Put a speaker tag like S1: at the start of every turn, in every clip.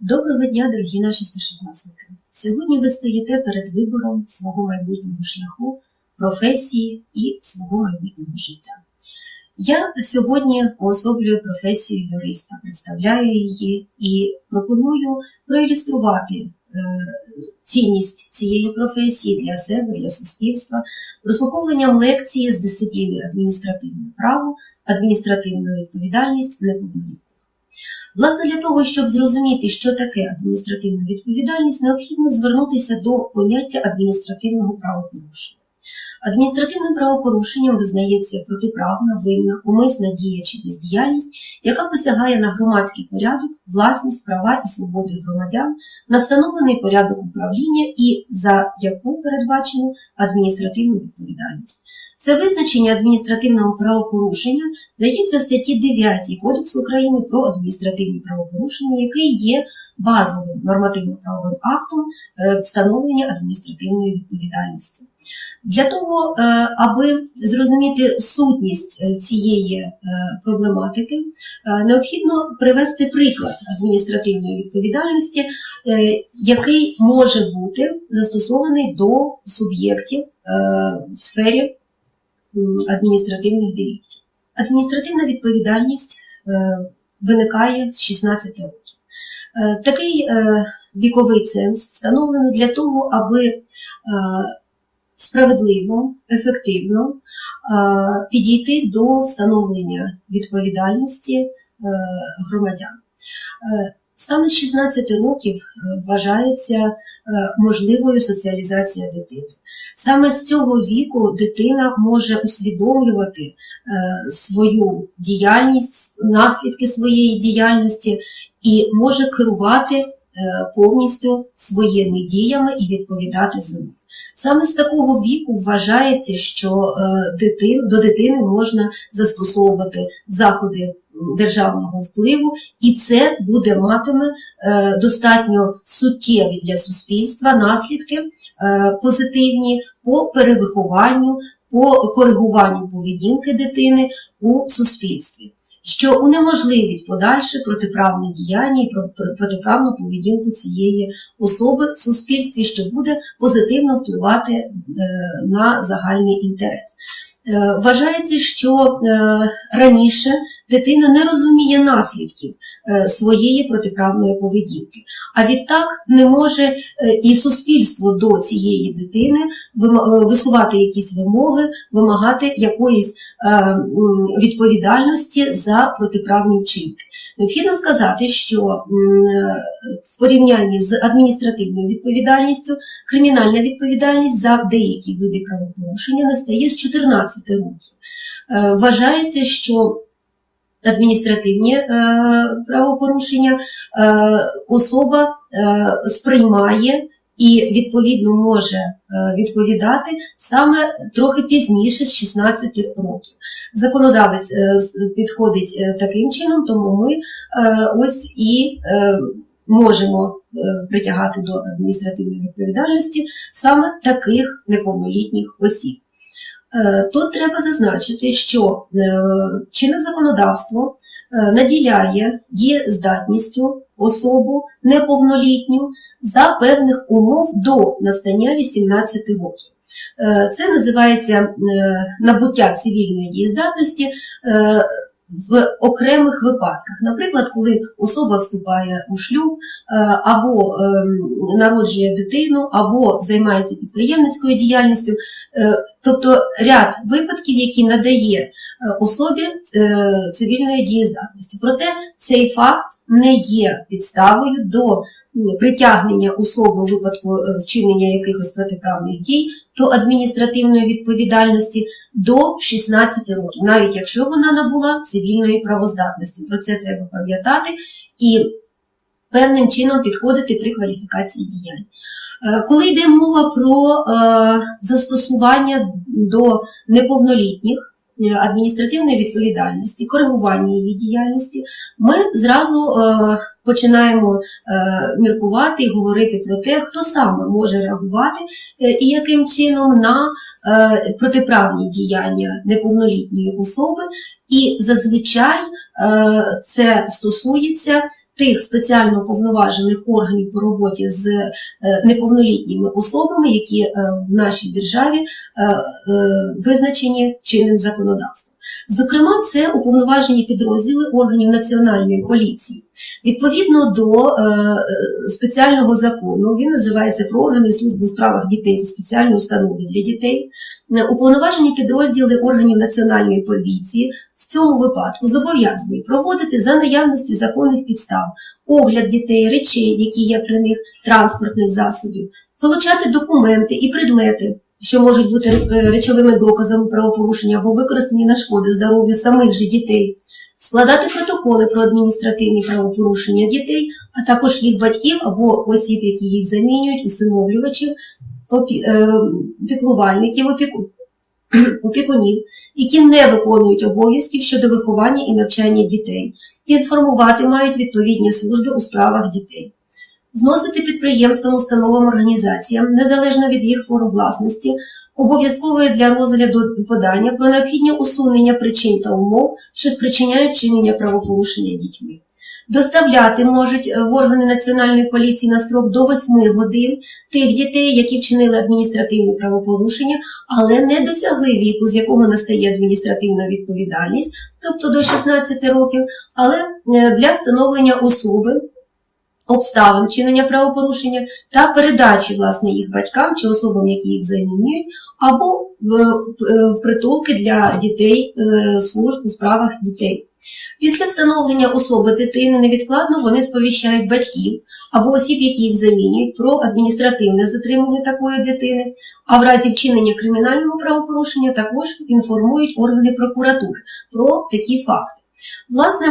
S1: Доброго дня, дорогі наші старшокласники! Сьогодні ви стоїте перед вибором свого майбутнього шляху, професії і свого майбутнього життя. Я сьогодні уособлюю професію юриста, представляю її і пропоную проілюструвати е, цінність цієї професії для себе, для суспільства, прослуховуванням лекції з дисципліни адміністративне право, адміністративна відповідальність неповнолітніх. Власне, для того, щоб зрозуміти, що таке адміністративна відповідальність, необхідно звернутися до поняття адміністративного правопорушення. Адміністративним правопорушенням визнається протиправна, винна, умисна дія чи бездіяльність, яка посягає на громадський порядок, власність, права і свободи громадян, на встановлений порядок управління і за яку передбачено адміністративну відповідальність. Це визначення адміністративного правопорушення дається статті 9 Кодексу України про адміністративні правопорушення, який є базовим нормативно-правовим актом е, встановлення адміністративної відповідальності. Для того, е, аби зрозуміти сутність е, цієї проблематики, необхідно привести приклад адміністративної відповідальності, який може бути застосований до суб'єктів в сфері адміністративних деліктів. Адміністративна відповідальність е, виникає з 16 років. Е, Такий е, віковий ценз встановлений для того, аби справедливо, ефективно підійти до встановлення відповідальності громадян. Саме з 16 років е, вважається е, можливою соціалізація дитини. Саме з цього віку дитина може усвідомлювати е, свою діяльність, наслідки своєї діяльності і може керувати повністю своїми діями і відповідати за них. Саме з такого віку вважається, що до дитини можна застосовувати заходи державного впливу, і це буде матиме е, достатньо суттєві для суспільства наслідки е, позитивні по перевихованню, по коригуванню поведінки дитини у суспільстві. Що унеможливить подальше протиправне діяння і про- про- протиправну поведінку цієї особи в суспільстві, що буде позитивно впливати е, на загальний інтерес. Е, Вважається, що е, раніше дитина не розуміє наслідків е, своєї протиправної поведінки, а відтак не може і суспільство до цієї дитини висувати якісь вимоги, вимагати якоїсь відповідальності за протиправні вчинки. Необхідно сказати, що в порівнянні з адміністративною відповідальністю кримінальна відповідальність за деякі види правопорушення настає з 14 років. Е, Вважається, що адміністративні е, правопорушення е, особа сприймає і відповідно може відповідати саме трохи пізніше, з 16 років. Законодавець підходить таким чином, тому ми ось і можемо притягати до адміністративної відповідальності саме таких неповнолітніх осіб. Е, Тут треба зазначити, що е, чинне законодавство е, наділяє дієздатністю особу неповнолітню за певних умов до настання 18 років. Це називається набуття цивільної дієздатності в окремих випадках. Наприклад, коли особа вступає у шлюб або ем, народжує дитину, або займається підприємницькою діяльністю. Тобто ряд випадків, які надає е, особі е, цивільної дієздатності. Проте цей факт не є підставою до притягнення особи у випадку е, вчинення якихось протиправних дій до адміністративної відповідальності до 16 років, навіть якщо вона набула цивільної правоздатності. Про це треба пам'ятати і певним чином підходити при кваліфікації діянь. Е, Коли йде мова про е, застосування до неповнолітніх е, адміністративної відповідальності, коригування її діяльності, ми зразу починаємо міркувати і говорити про те, хто саме може реагувати і яким чином на протиправні діяння неповнолітньої особи, і зазвичай це стосується тих спеціально уповноважених органів по роботі з е, неповнолітніми особами, які е, в нашій державі е, визначені чинним законодавством. Зокрема, це уповноважені підрозділи органів національної поліції. Відповідно до е, спеціального закону, він називається про органи служби у справах дітей та спеціальні установи для дітей. Уповноважені підрозділи органів національної поліції в цьому випадку зобов'язані проводити за наявності законних підстав огляд дітей, речей, які є при них, транспортних засобів, вилучати документи і предмети, що можуть бути е, речовими доказами правопорушення або використані на шкоди здоров'ю самих же дітей, складати протоколи про адміністративні правопорушення дітей, а також їх батьків або осіб, які їх замінюють, усиновлювачів, е, піклувальників, опіку- опікунів, які не виконують обов'язків щодо виховання і навчання дітей, інформувати мають відповідні служби у справах дітей. Вносити підприємствам, установам, організаціям, незалежно від їх форм власності, обов'язкової для розгляду подання про необхідне усунення причин та умов, що спричиняють чинення правопорушення дітьми. Доставляти можуть е, в органи національної поліції на строк до 8 годин тих дітей, які вчинили адміністративні правопорушення, але не досягли віку, з якого настає адміністративна відповідальність, тобто до 16 років, але е, для встановлення особи обставин вчинення правопорушення та передачі власне їх батькам чи особам, які їх замінюють, або в, е, притулки для дітей е, служб у справах дітей. Після встановлення особи дитини невідкладно вони сповіщають батьків або осіб, які їх замінюють, про адміністративне затримання такої дитини, а в разі вчинення кримінального правопорушення також інформують органи прокуратури про такі факти. Власне,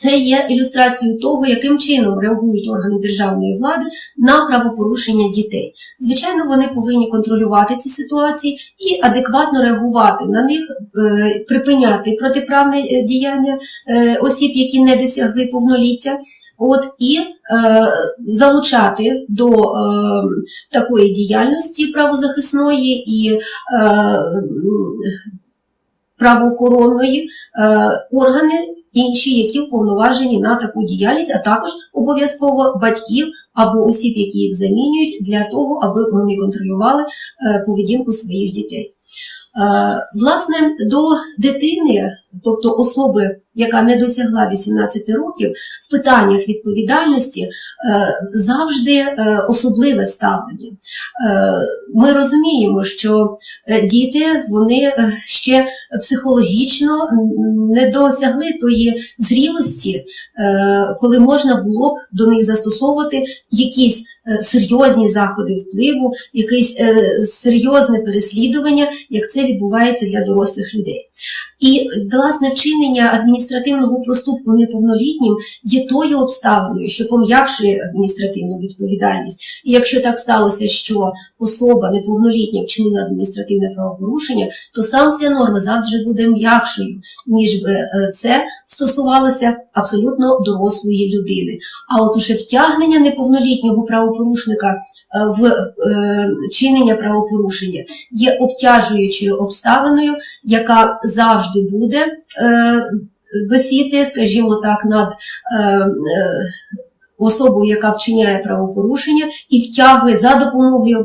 S1: це є ілюстрацією того, яким чином реагують органи державної влади на правопорушення дітей. Звичайно, вони повинні контролювати ці ситуації і адекватно реагувати на них, е, припиняти протиправне е, діяння е, осіб, які не досягли повноліття. От і е, залучати до е, такої діяльності правозахисної і е, правоохоронної е, органи інші, які вповноважені на таку діяльність, а також обов'язково батьків або осіб, які їх замінюють, для того, аби вони контролювали е, поведінку своїх дітей. Е, Власне, до дитини, тобто особи, яка не досягла 18 років, в питаннях відповідальності е, завжди е, особливе ставлення. Ми розуміємо, що діти вони ще психологічно не досягли тої зрілості, коли можна було б до них застосовувати якісь серйозні заходи впливу, якесь е, серйозне переслідування, як це відбувається для дорослих людей. І власне вчинення адміністративного проступку неповнолітнім є тою обставиною, що пом'якшує адміністративну відповідальність. І якщо так сталося, що особа неповнолітня вчинила адміністративне правопорушення, то санкція норми завжди буде м'якшою, ніж би е, це стосувалося абсолютно дорослої людини. А от уже втягнення неповнолітнього правопорушника е, в е, вчинення правопорушення є обтяжуючою обставиною, яка завжди буде е, висіти, скажімо так, над особою, яка вчиняє правопорушення і втягує за допомогою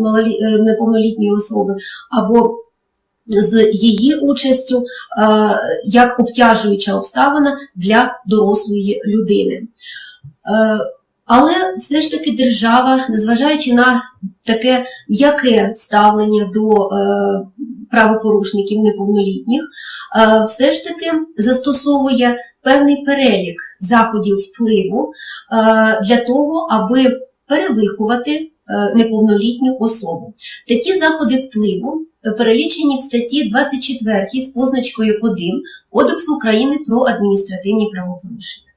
S1: неповнолітньої особи або з її участю як обтяжуюча обставина для дорослої людини. Але все ж таки держава, незважаючи на таке м'яке ставлення до е, правопорушників неповнолітніх, е, все ж таки застосовує певний перелік заходів впливу е, для того, аби перевиховати неповнолітню особу. Такі заходи впливу перелічені в статті 24 з позначкою 1 Кодексу України про адміністративні правопорушення.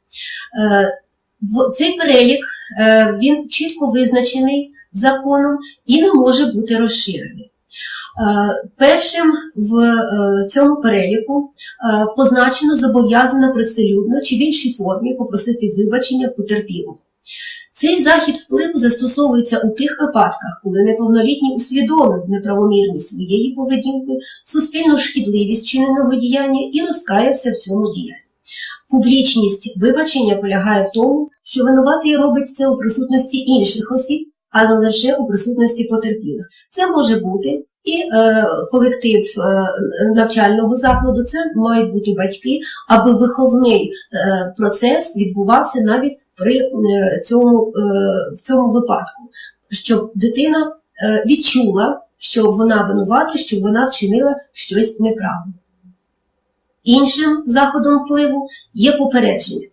S1: Цей перелік е, він чітко визначений законом і не може бути розширений. Е, Першим в е, цьому переліку позначено зобов'язано приселюдно чи в іншій формі попросити вибачення потерпілого. Цей захід впливу застосовується у тих випадках, коли неповнолітній усвідомив неправомірність своєї поведінки, суспільну шкідливість чиненого діяння і розкаявся в цьому діянні. Публічність вибачення полягає в тому, що винуватий робить це у присутності інших осіб, а не лише у присутності потерпілих. Це може бути і е, колектив е, навчального закладу, це мають бути батьки, аби виховний е, процес відбувався навіть при е, цьому, е, в цьому випадку, щоб дитина е, відчула, що вона винувата, що вона вчинила щось неправильне. Іншим заходом впливу є попередження.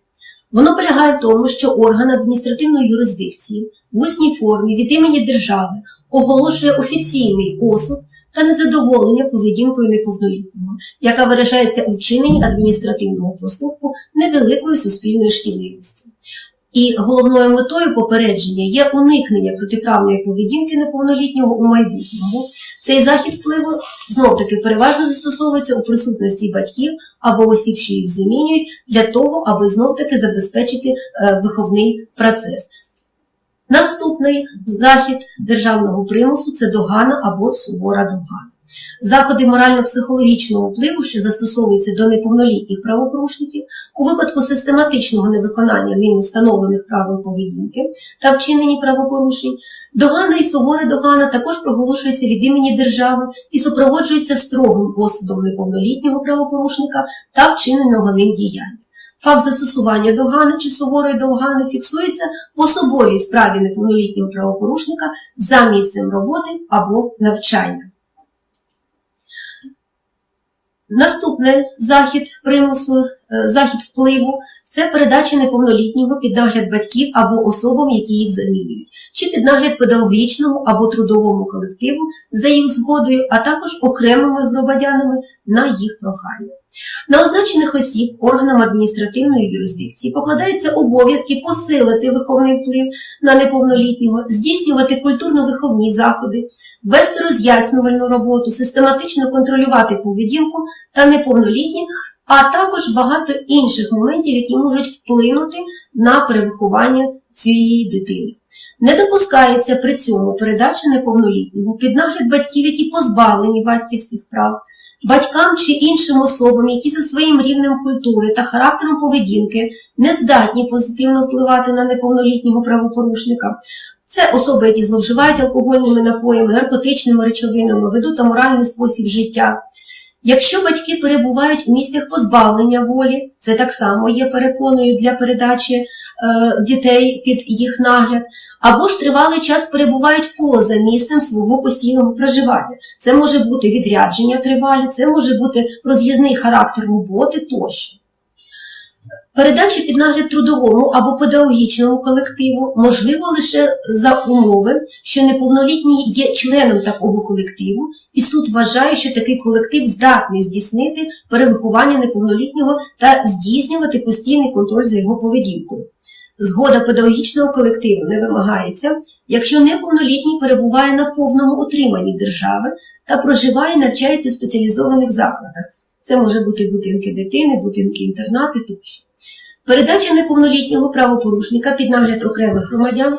S1: Воно полягає в тому, що орган адміністративної юрисдикції в усній формі від імені держави оголошує офіційний осуд та незадоволення поведінкою неповнолітнього, яка виражається у вчиненні адміністративного проступку невеликої суспільної шкідливості. І головною метою попередження є уникнення протиправної поведінки неповнолітнього у майбутньому. Цей захід впливу знов таки переважно застосовується у присутності батьків або осіб, що їх замінюють, для того, аби знов таки забезпечити е, виховний процес. Наступний захід державного примусу це догана або сувора догана. Заходи морально-психологічного впливу, що застосовуються до неповнолітніх правопорушників, у випадку систематичного невиконання ним встановлених правил поведінки та вчинені правопорушень, догана і сувора догана також проголошуються від імені держави і супроводжуються строгим осудом неповнолітнього правопорушника та вчиненого ним діяння. Факт застосування догани чи суворої догани фіксується в особовій справі неповнолітнього правопорушника за місцем роботи або навчання. Наступний захід примусу, захід впливу це передача неповнолітнього під нагляд батьків або особам, які їх замінюють, чи під нагляд педагогічному або трудовому колективу за їх згодою, а також окремими громадянами на їх прохання. На означених осіб органам адміністративної юрисдикції покладаються обов'язки посилити виховний вплив на неповнолітнього, здійснювати культурно-виховні заходи, вести роз'яснювальну роботу, систематично контролювати поведінку та неповнолітніх, а також багато інших моментів, які можуть вплинути на перевиховання цієї дитини. Не допускається при цьому передача неповнолітнього під нагляд батьків, які позбавлені батьківських прав, батькам чи іншим особам, які за своїм рівнем культури та характером поведінки не здатні позитивно впливати на неповнолітнього правопорушника. Це особи, які зловживають алкогольними напоями, наркотичними речовинами, ведуть аморальний спосіб життя. Якщо батьки перебувають у місцях позбавлення волі, це так само є перепоною для передачі е, дітей під їх нагляд, або ж тривалий час перебувають поза місцем свого постійного проживання. Це може бути відрядження тривалі, це може бути роз'їзний характер роботи тощо. Передача під нагляд трудовому або педагогічному колективу можливо лише за умови, що неповнолітній є членом такого колективу, і суд вважає, що такий колектив здатний здійснити перевиховання неповнолітнього та здійснювати постійний контроль за його поведінкою. Згода педагогічного колективу не вимагається, якщо неповнолітній перебуває на повному утриманні держави та проживає і навчається у спеціалізованих закладах. Це може бути будинки дитини, будинки інтернати тощо. Передача неповнолітнього правопорушника під нагляд окремих громадян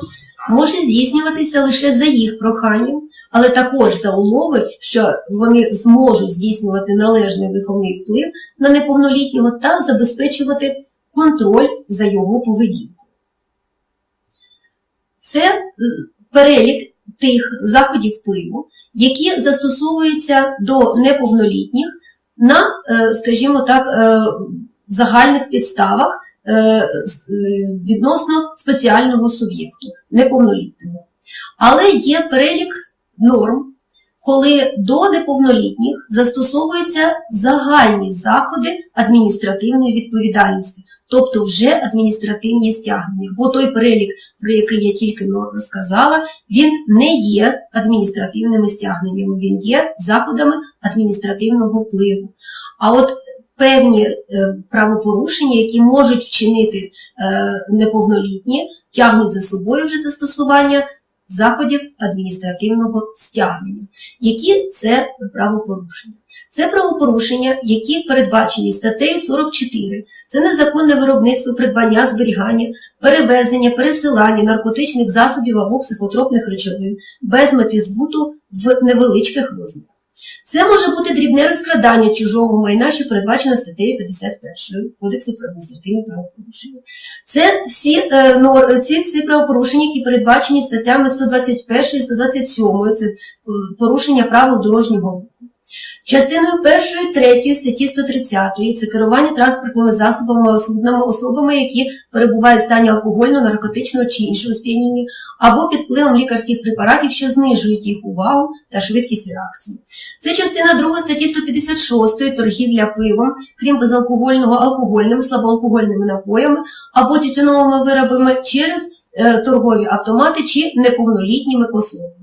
S1: може здійснюватися лише за їх проханням, але також за умови, що вони зможуть здійснювати належний виховний вплив на неповнолітнього та забезпечувати контроль за його поведінкою. Це е, перелік тих заходів впливу, які застосовуються до неповнолітніх на, е, скажімо так, е, загальних підставах відносно спеціального суб'єкту неповнолітнього. Але є перелік норм, коли до неповнолітніх застосовуються загальні заходи адміністративної відповідальності, тобто вже адміністративні стягнення. Бо той перелік, про який я тільки розказала, він не є адміністративними стягненнями, він є заходами адміністративного впливу. А от певні е, правопорушення, які можуть вчинити е, неповнолітні, тягнуть за собою вже застосування заходів адміністративного стягнення. Які це правопорушення? Це правопорушення, які передбачені статтею 44. Це незаконне виробництво, придбання, зберігання, перевезення, пересилання наркотичних засобів або психотропних речовин без мети збуту в невеличких розмірах. Це може бути дрібне розкрадання чужого майна, що передбачено статтею 51 Кодексу про адміністративні правопорушення. Це всі, е, ці всі правопорушення, які передбачені статтями 121 і 127, це е, порушення правил дорожнього. Частиною першої, третьої статті 130 це керування транспортними засобами осудними особами, які перебувають в стані алкогольного, наркотичного чи іншого сп'яніння, або під впливом лікарських препаратів, що знижують їх увагу та швидкість реакції. Це частина 2 статті 156 торгівля пивом, крім безалкогольного, алкогольними, слабоалкогольними напоями або тютюновими виробами через е, торгові автомати чи неповнолітніми особами.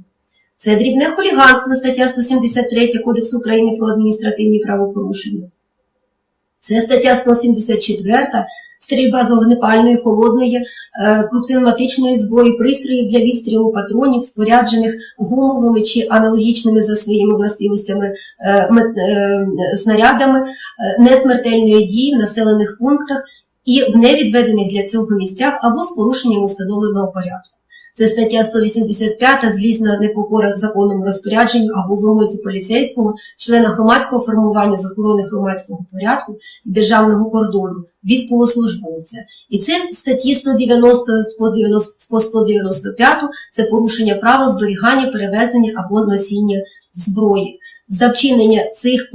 S1: Це дрібне хуліганство, стаття 173 Кодексу України про адміністративні правопорушення. Це стаття 174 стрільба з огнепальної, холодної, е, пневматичної зброї, пристроїв для відстрілу патронів, споряджених гумовими чи аналогічними за своїми властивостями е, е, снарядами е, несмертельної дії в населених пунктах і в невідведених для цього місцях або з порушенням установленого порядку. Це стаття 185 злісна непокора законному розпорядженню або вимозі поліцейського, члена громадського формування з охорони громадського порядку і державного кордону, військовослужбовця. І це статті 190 по 90 по 195 це порушення правил зберігання, перевезення або носіння зброї. За вчинення цих е,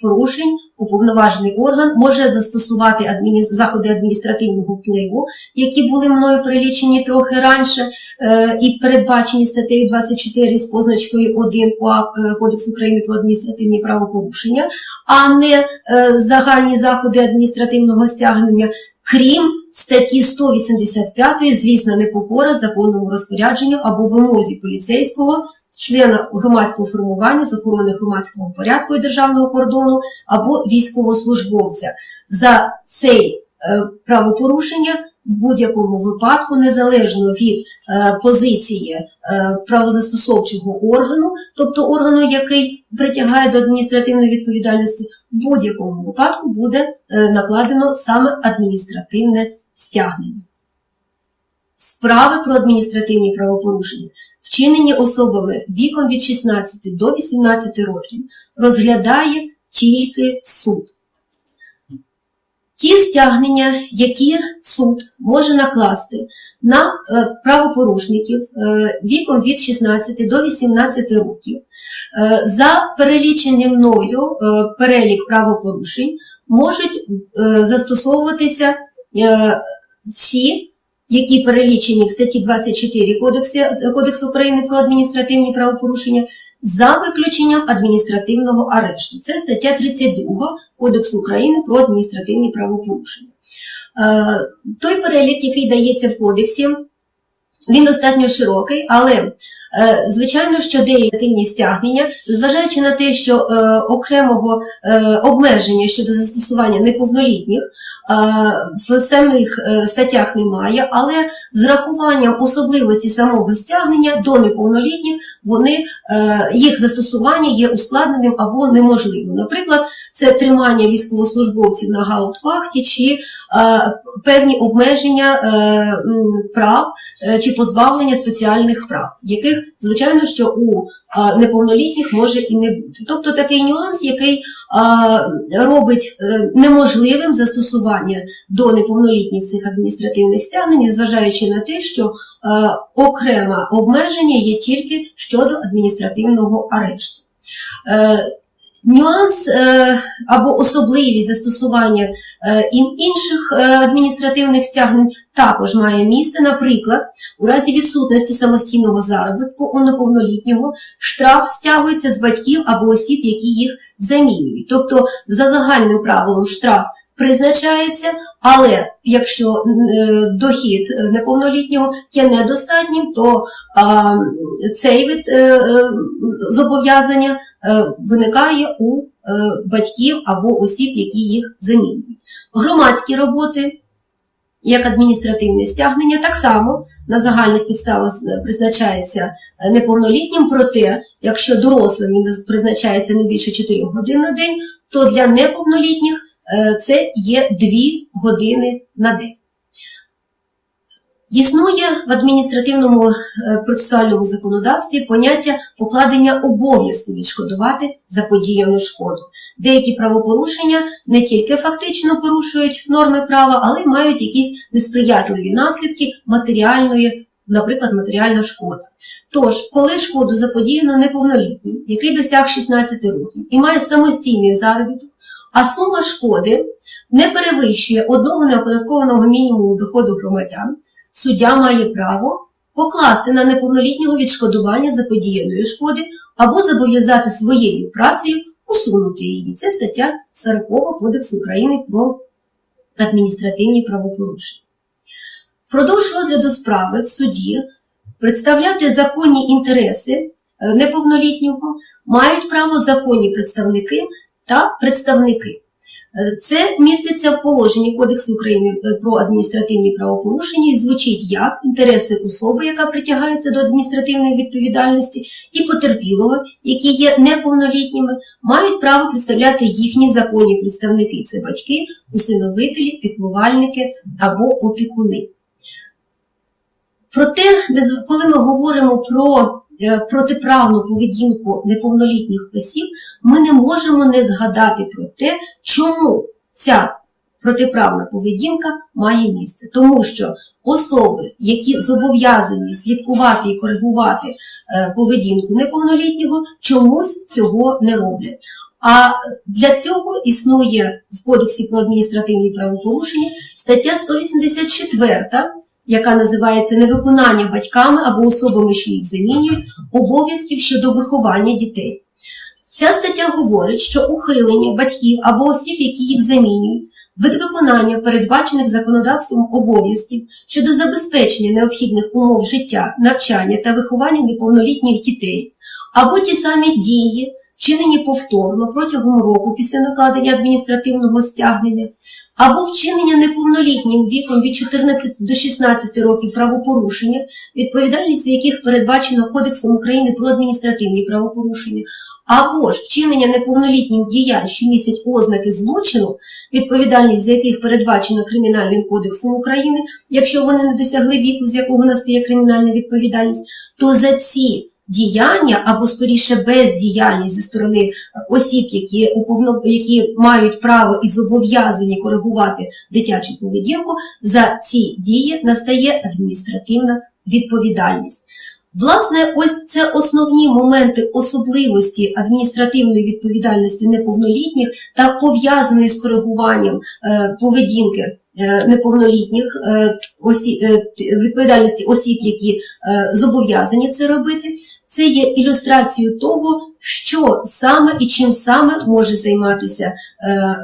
S1: порушень уповноважений орган може застосувати адміні... заходи адміністративного впливу, які були мною перелічені трохи раніше е, і передбачені статтею 24 з позначкою 1 КОАП е, України про адміністративні правопорушення, а не е, загальні заходи адміністративного стягнення, крім статті 185 злісна непокора законному розпорядженню або вимозі поліцейського члена громадського формування з охорони громадського порядку і державного кордону або військовослужбовця. За цей е, правопорушення в будь-якому випадку, незалежно від е, позиції е, правозастосовчого органу, тобто органу, який притягає до адміністративної відповідальності, в будь-якому випадку буде накладено саме адміністративне стягнення. Справи про адміністративні правопорушення, вчинені особами віком від 16 до 18 років, розглядає тільки суд. Ті стягнення, які суд може накласти на е, правопорушників е, віком від 16 до 18 років, е, за переліченням мною перелік правопорушень можуть застосовуватися всі які перелічені в статті 24 Кодексу, Кодексу України про адміністративні правопорушення, за виключенням адміністративного арешту. Це стаття 32 Кодексу України про адміністративні правопорушення. Е, Той перелік, який дається в кодексі, він достатньо широкий, але звичайно, що деякі стягнення, зважаючи на те, що е, окремого е, обмеження щодо застосування неповнолітніх е, в самих е, статтях немає, але з рахуванням особливості самого стягнення до неповнолітніх вони е, їх застосування є ускладненим або неможливим. Наприклад, це тримання військовослужбовців на гаутвахті чи е, певні обмеження е, прав е, чи позбавлення спеціальних прав, яких, звичайно, що у е, неповнолітніх може і не бути. Тобто такий нюанс, який е, робить е, неможливим застосування до неповнолітніх цих адміністративних стягнень, зважаючи на те, що окреме обмеження є тільки щодо адміністративного арешту. Нюанс е, або особливість застосування е, інших е, адміністративних стягнень також має місце. Наприклад, у разі відсутності самостійного заробітку у неповнолітнього штраф стягується з батьків або осіб, які їх замінюють. Тобто, за загальним правилом, штраф призначається, але якщо е, дохід неповнолітнього є недостатнім, то цей вид е, е, зобов'язання виникає у батьків або осіб, які їх замінюють. Громадські роботи. Як адміністративне стягнення, так само на загальних підставах призначається неповнолітнім, проте, якщо дорослим він призначається не більше 4 годин на день, то для неповнолітніх це є 2 години на день. Існує в адміністративному е, процесуальному законодавстві поняття покладення обов'язку відшкодувати заподіяну шкоду. Деякі правопорушення не тільки фактично порушують норми права, але й мають якісь несприятливі наслідки матеріальної, наприклад, матеріальна шкода. Тож, коли шкоду заподіяно неповнолітнім, який досяг 16 років і має самостійний заробіток, а сума шкоди не перевищує одного неоподаткованого мінімуму доходу громадян, суддя має право покласти на неповнолітнього відшкодування заподіяної шкоди або зобов'язати своєю працею усунути її. Це стаття 40 Кодексу України про адміністративні правопорушення. Впродовж розгляду справи в суді представляти законні інтереси е, неповнолітнього мають право законні представники та представники. Е, Це міститься в положенні Кодексу України е, про адміністративні правопорушення і звучить як інтереси особи, яка притягається до адміністративної відповідальності, і потерпілого, які є неповнолітніми, мають право представляти їхні законні представники це батьки, усиновителі, піклувальники або опікуни. Проте, коли ми говоримо про е, протиправну поведінку неповнолітніх осіб, ми не можемо не згадати про те, чому ця протиправна поведінка має місце. Тому що особи, які зобов'язані слідкувати і коригувати е, поведінку неповнолітнього, чомусь цього не роблять. А для цього існує в Кодексі про адміністративні правопорушення стаття 184, яка називається невиконання батьками або особами, що їх замінюють, обов'язків щодо виховання дітей. Ця стаття говорить, що ухилення батьків або осіб, які їх замінюють, від виконання передбачених законодавством обов'язків щодо забезпечення необхідних умов життя, навчання та виховання неповнолітніх дітей, або ті самі дії, вчинені повторно протягом року після накладення адміністративного стягнення, або вчинення неповнолітнім віком від 14 до 16 років правопорушення, відповідальність за яких передбачено Кодексом України про адміністративні правопорушення, або ж вчинення неповнолітнім діянь, що містять ознаки злочину, відповідальність за яких передбачена Кримінальним кодексом України, якщо вони не досягли віку, з якого настає кримінальна відповідальність, то за ці діяння або скоріше бездіяльність зі сторони е, осіб, які уповно які мають право і зобов'язані коригувати дитячу поведінку, за ці дії настає адміністративна відповідальність. Власне, ось це основні моменти особливості адміністративної відповідальності неповнолітніх та пов'язаної з коригуванням е, поведінки неповнолітніх е, осі, е, т- відповідальності осіб, які е, зобов'язані це робити. Це є ілюстрацією того, що саме і чим саме може займатися е,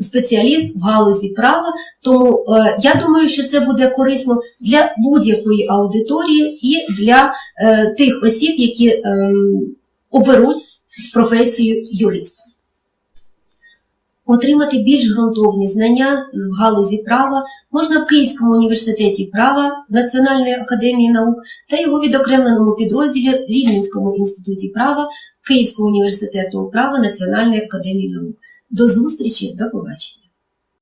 S1: спеціаліст в галузі права. Тому е, я думаю, що це буде корисно для будь-якої аудиторії і для е, тих осіб, які ем, оберуть професію юриста. Отримати більш ґрунтовні знання в галузі права можна в Київському університеті права Національної академії наук та його відокремленому підрозділі Рівненському інституті права Київського університету права Національної академії наук. До зустрічі, до побачення.